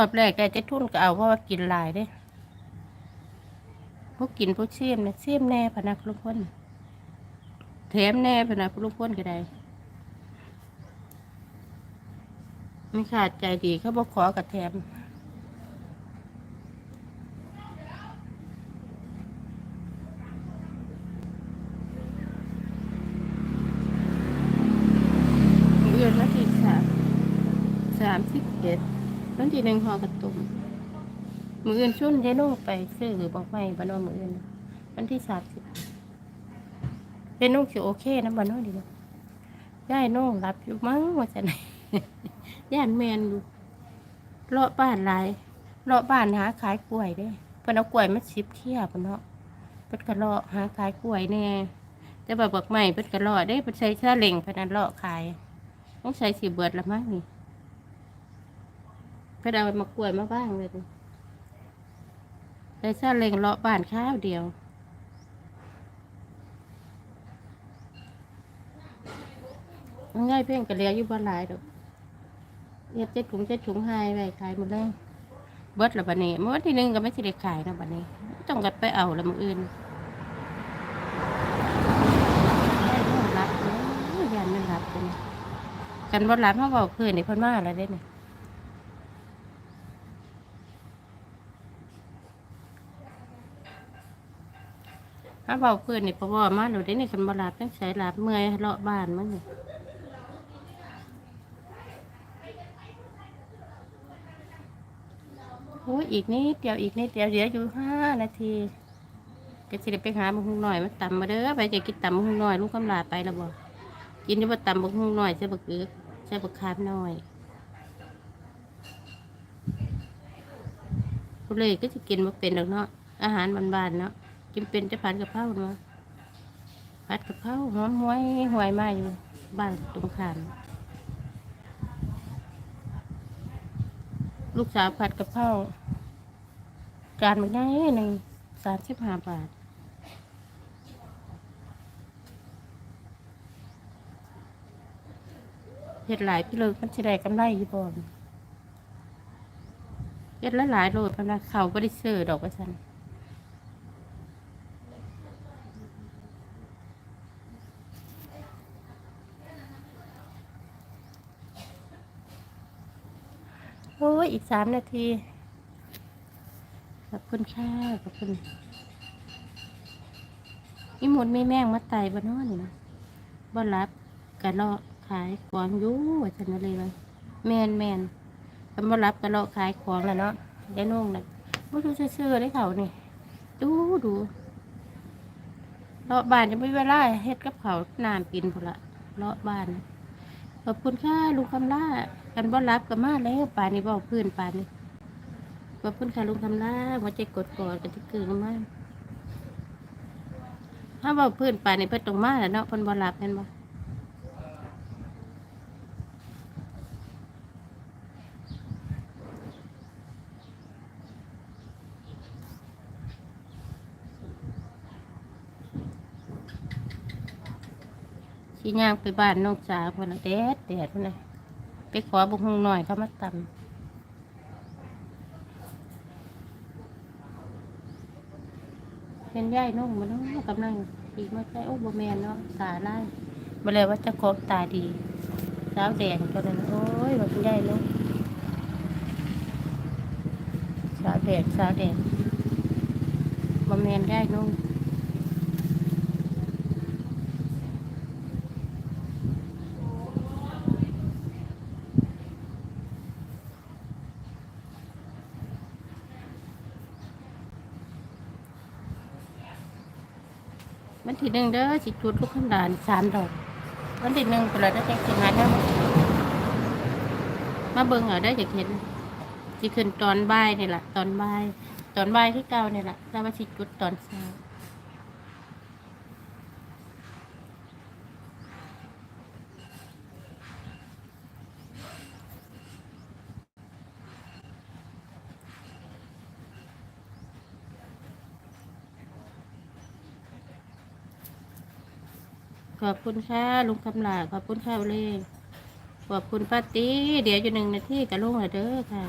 อบแรกแต่จะทุ่นก็เอาเพราะว่ากินหลายเด้พวกกินพวกเชี่ยมเนี่ยเชี่ยมแน่พนักลุงพ้นแถมแน่พะนักลุงพ้นก็ได้ไม่ขาดใจดีเขาบอกขอกับแถมเดือนวันที่สามสามสิบเอ็ด วันที่หนึ่งหอกระตุ่มมืออื่นชุ่นยายนุ่งไปซื้อหรือบอกไม่บ้านว่มืออื่นวันที่สามสิบยายนุ่งสิโอเคนะบ้านว่ดีเนาะยายนุ่งรับอยู่มั้งว่าจะไหนย่านแมนอยู่เลาะบ้านหลายเลาะบ้านหาขายกล้วยเด้เพิ่นเอากล้วยมาชิบเที่ยเพิ่นเนาะเพิ่นก็เลาะหาขายกล้วยแน่แต่แบบบอกไม่เพิ่นก็เลาะเด้เพิ่นใช้ชาเล็งเพิ่นนั้นเลาะขายต้องใช้สีเบิดละมั้งนี่ เพื่อเอามากล้วยมาบ้างเลยได้ซาเล็งเลาะบ้านข้าวเดียวง่ายเพียงกระเลียอยู่บ้านหลายดอกเฮ็ดเจ็ดถุงเจ็ดถุงหายไปขายหมดเลยเบิดละบัดนี้เมื่อวันที่หนึ่งก็ไม่ใช่ได้ขายนะบัดนี้ ต้องกันไปเอาละมืออื่นได้เรื่องรับเลยยันไม่รับเลยกันบ่รับเขาบอกเพื่อนนี่เพิ่าแล้วเด้นี่ ถ้าเบอกเพื่อนนี่ปบ่มาแล้วเด้นี่กันบ่รับต้องใช้รับเมื่อยเลาะบ้านมันนี่โอ้ยอีกนิดเดียวอีกนิดเดียวเหลืออยู่ห้านาทีก็สิได้ไปหาบุ้งหน่อยมาตำมาเด้อไปจะกินตำบุ้งหน่อยลูกกำลาไปแล้วบ่กินได้บ่ตำบักหุ่งหน่อยใส่บักเอือกใส่บักคาบหน่อยผู้เลยก็จะกินมาเป็นดอกเนาะอาหารบานๆเนาะ กินเป็นจะผัดกะเพราเนาะผัดกะเพราหอมหวยหวยมาอยู่บ้านตรงข้ามลูกสาวผัดกะเพราจานมันได้หนึ่งสามสิบห้าบาทเฮ็ดหลายพี่เลยมันสิได้กำไรยู่บ่เฮ็ดละหลายโลดพะนะเขาบ่ได้ซื้อดอกว่าซั่น ยอีกสามนาที ขอบคุณค่ะ ขอบคุณอีหมุนมีแมงมาไต่บ่เนอนี่นะบ่รับกะเลาะขายของยู่ว่าซั่นว่าเลยแม่นแม่นคำบ่รับกะเลาะขายของแล้วเนาะได้นุ่งน่ะบ่รู้ซื่อได้เขานี่ดูดูเลาะบ้านจะไม่เวลาเฮ็ดกับเขาน้ำกินพุ่นละเลาะบ้านขอบคุณค่ะลุงคำล่า กันบ่รับก็มาแล้วป่านนี้บ่พื้นป่านนี้ขอบคุณค่ะลุงคำล่าหัวใจกดกอดกันที่เกินมากถ้าบ่พื้นป่านนี้เพิ่นต้องมาแล้วเนาะเพิ่นบ่รับแม่นบ่ชี้ย่างไปบ้านน้องสาวคนละแดดแดดพุ่นนะ ไปขอบุกฮงหน่อยเขามาตำเป็นย่ายนุ่งมันน้องกำลังปีมาใส่โอ้บแมนเนาะตาไล่มาเลยว่าจะครบตาดีสาวแดงตัวนั้นโอ้ยว่าเป็นย่ายนุ่งสาวแดงสาวแดงบแมนย่ายนุ่ง วันที่หนึ่งเด้อสิจุดลูกขันดานสามดอกวันที่หนึ่งเป็นอะไรได้แจ้งงานแล้วมาเบิ่งเอาได้ออยากเห็นสิขึ้นตอนบ่ายนี่แหละตอนบ่ายตอนบ่ายที่เก้านี่แหละแล้วว่าสิจุดตอนเช้า ขอบคุณค่ะลุงคำหลาขอบคุณค่ะเล่ขอบคุณป้าตีเดี๋ยวอยู่หนึ่งนาทีกับลุงเหรอเด้อค่ะ